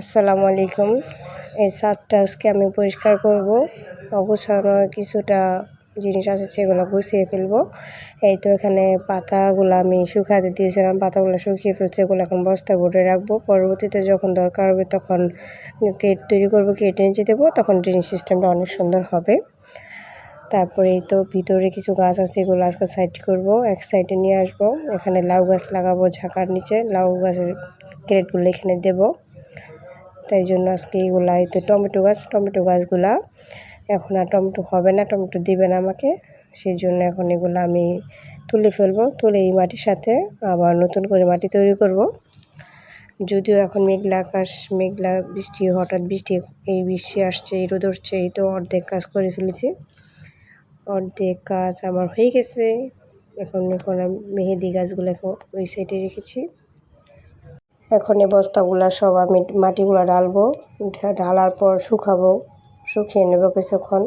আসসালামু আলাইকুম। এই ছাদটা আজকে আমি পরিষ্কার করব। অগুছানো কিছুটা জিনিস আছে, সেগুলো গুছিয়ে ফেলব। এই তো এখানে পাতাগুলো আমি শুকাতে দিয়েছিলাম, পাতাগুলো শুকিয়ে ফেলছে এগুলো এখন বস্তা ভরে রাখব। পরবর্তীতে যখন দরকার হবে তখন কেট তৈরি করব কেটে নিচে দেবো, তখন ড্রেনিং সিস্টেমটা অনেক সুন্দর হবে। তারপরে এই তো ভিতরে কিছু গাছ আছে, এগুলো আজকে সাইড করব, এক সাইডে নিয়ে আসব। এখানে লাউ গাছ লাগাবো ঝাঁকার নিচে, লাউ গাছের ক্রেটগুলো এখানে দেবো। তাই জন্য আজকে এইগুলা এই তো টমেটো গাছ, টমেটো গাছগুলা এখন আর টমেটো হবে না, টমেটো দিবে না আমাকে। সেই জন্য এখন এগুলো আমি তুলে ফেলব, তুলে এই মাটির সাথে আবার নতুন করে মাটি তৈরি করব। যদিও এখন মেঘলা আকাশ, মেঘলা বৃষ্টি, হঠাৎ বৃষ্টি, এই বৃষ্টি আসছে, এই রোদ হচ্ছে এই তো অর্ধেক কাজ করে ফেলেছি। অর্ধেক কাজ আমার হয়ে গেছে। এখন এখন আমি মেহেদি গাছগুলো এখন ওই সাইডে রেখেছি। এখন এই বস্তাগুলো সব আমি মাটিগুলো ঢালবো ঢালার পর শুকাবো, শুকিয়ে নেব কিছুক্ষণ।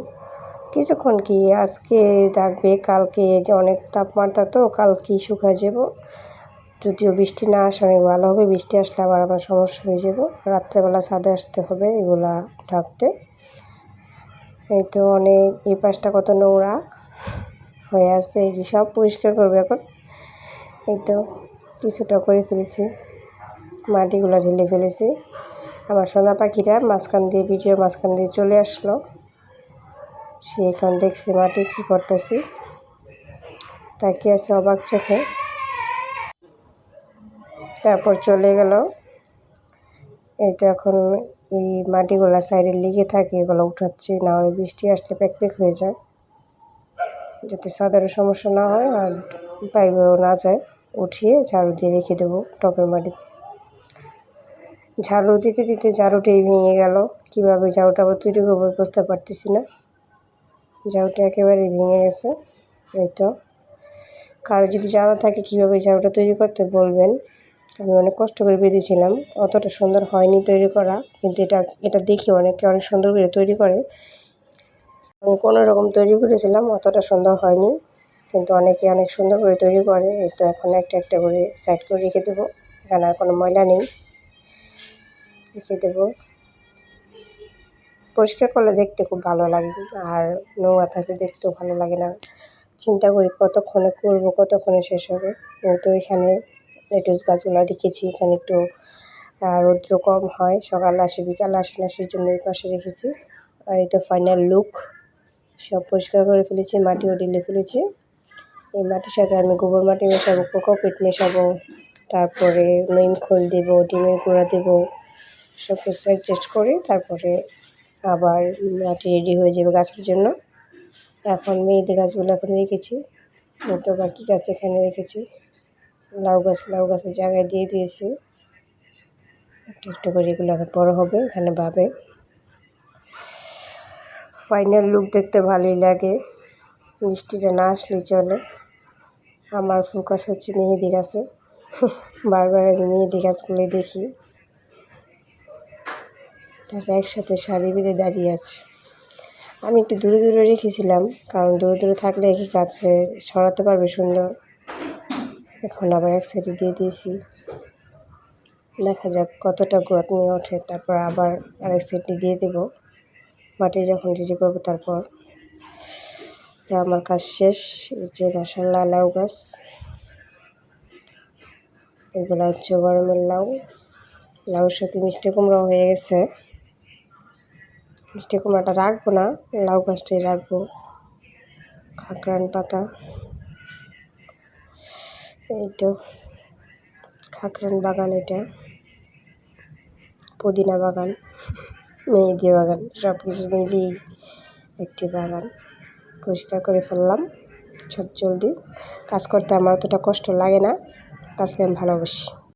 কিছুক্ষণ কি আজকে থাকবে, কালকে যে অনেক তাপমাত্রা তো কালকেই শুকা যাব? যদিও বৃষ্টি না আসে অনেক ভালো হবে, বৃষ্টি আসলে আবার আমার সমস্যা হয়ে যাব। রাত্রেবেলা ছাদে আসতে হবে এগুলা ঢাকতে। এই তো অনেক, এই পাশটা কত নোংরা হয়ে আছে, এই সব পরিষ্কার করবে এখন। এই তো কিছুটা করে ফেলেছি। মাটিগুলো ঢেলে ফেলেছি। আমার সোনা পাখিরা মাঝখান দিয়ে, ভিডিওর মাঝখান দিয়ে চলে আসলো। সে এখন দেখছি মাটি কী করতেছি। তাকিয়ে আছে অবাক চোখে। তারপর চলে গেল। এটা এখন এই মাটিগুলো সাইডে লিগে থাকে, এগুলো উঠাচ্ছি, না হলে বৃষ্টি আসলে প্যাক প্যাক হয়ে যায়। যাতে সাধারণ সমস্যা না হয় আর পাইবেও না যায়, উঠিয়ে ঝাড়ু দিয়ে রেখে দেবো টপের মাটিতে। ঝাড়ু দিতে দিতে ঝাড়ুটাই ভেঙে গেল। কীভাবে ঝাড়ুটা আবার তৈরি করব বুঝতে পারতেছি না। ঝাড়ুটা একেবারেই ভেঙে গেছে, এই তো। কারও যদি জানা থাকে কীভাবে ঝাড়ুটা তৈরি করতে বলবেন। আমি অনেক কষ্ট করে বেঁধেছিলাম, অতটা সুন্দর হয়নি তৈরি করা, কিন্তু এটা এটা দেখি অনেকে অনেক সুন্দর করে তৈরি করে। আমি কোনো রকম তৈরি করেছিলাম, অতটা সুন্দর হয়নি, কিন্তু অনেকে অনেক সুন্দর করে তৈরি করে, এই তো এখন একটা একটা করে সাইড করে রেখে দেবো। এখানে আর কোনো ময়লা নেই। রেখে দেবো। পরিষ্কার করলে দেখতে খুব ভালো লাগে আর নোংরা থাকলে দেখতেও ভালো লাগে না। চিন্তা করি কতক্ষণে করব, কতক্ষণে শেষ হবে। তো এখানে লেটুস গাছগুলো রেখেছি, এখানে একটু রৌদ্র কম হয়। সকাল আসে, বিকাল আসে না সেই জন্য এই পাশে রেখেছি। আর এই তো ফাইনাল লুক সব পরিষ্কার করে ফেলেছি মাটিও ঢেলে ফেলেছি। এই মাটির সাথে আমি গোবর মাটি মেশাবো, কোকোপিট মেশাবো, তারপরে নিম খোল দেবো, ডিমের গুঁড়া দেবো। কিছু অ্যাডজাস্ট করে তারপরে আবার মাটি রেডি হয়ে যাবে গাছের জন্য। এখন মেয়েদের গাছগুলো এখন রেখেছি। তো বাকি গাছ এখানে রেখেছি। লাউ গাছ, লাউ গাছের জায়গায় দিয়ে দিয়েছি। একটু একটু করে এগুলো এখন বড়ো হবে, এখানে ভাবে ফাইনাল লুক দেখতে ভালোই লাগে। মিষ্টিটা না আসলে চলে। আমার ফোকাস হচ্ছে মেহেদি গাছে। বারবার আমি মেহেদি গাছগুলো দেখি। তারা একসাথে সারি বেঁধে দাঁড়িয়ে আছে। আমি একটু দূরে দূরে রেখেছিলাম, কারণ দূরে দূরে থাকলে একই কাছে সরাতে পারবে সুন্দর। এখন আবার এক সাইডে দিয়ে দিয়েছি। দেখা যাক কতটা গ্রোথ নিয়ে ওঠে, তারপর আবার আরেক সাইডে দিয়ে দেব। মাটি যখন রেডি করব তারপর। তা আমার কাজ শেষ যে মাসাল্লাহ লাউ গাছ। এগুলো হচ্ছে গরমের লাউ। লাউর সাথে মিষ্টি কুমড়াও হয়ে গেছে। মিষ্টি কুমড়াটা রাখব না, লাউ গাছটাই রাখব খাকরান পাতা। এই তো খাকরান বাগান এটা, পুদিনা বাগান, মেহেদি বাগান সব কিছু মিলিয়ে একটি বাগান। পরিষ্কার করে ফেললাম ছোট জলদি কাজ করতে আমার অতটা কষ্ট লাগে না কাজকে আমি ভালোবাসি।